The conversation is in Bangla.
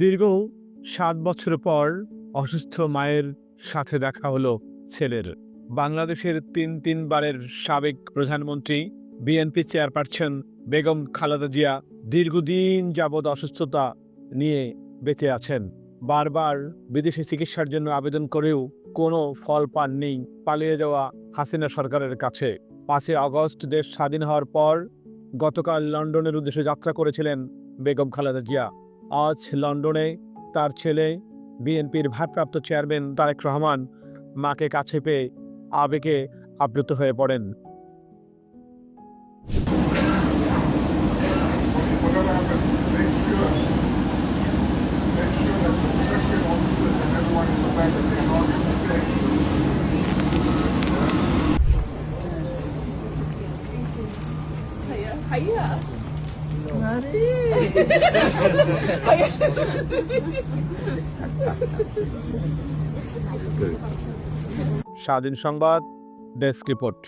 দীর্ঘ সাত বছর পর অসুস্থ মায়ের সাথে দেখা হলো ছেলের। বাংলাদেশের তিন তিনবারের সাবেক প্রধানমন্ত্রী, বিএনপি চেয়ারপারসন বেগম খালেদা জিয়া দীর্ঘদিন যাবৎ অসুস্থতা নিয়ে বেঁচে আছেন। বারবার বিদেশে চিকিৎসার জন্য আবেদন করেও কোনো ফল পাননি। পালিয়ে যাওয়া হাসিনা সরকারের কাছে। পাঁচই আগস্ট দেশ স্বাধীন হওয়ার পর গতকাল লন্ডনের উদ্দেশ্যে যাত্রা করেছিলেন বেগম খালেদা জিয়া। আজ লন্ডনে তার ছেলে, বিএনপির ভারপ্রাপ্ত চেয়ারম্যান তারেক রহমান মাকে কাছে পেয়ে আবেগে আপ্লুত হয়ে পড়েন। স্বাধীন সংবাদ ডেস্ক রিপোর্ট।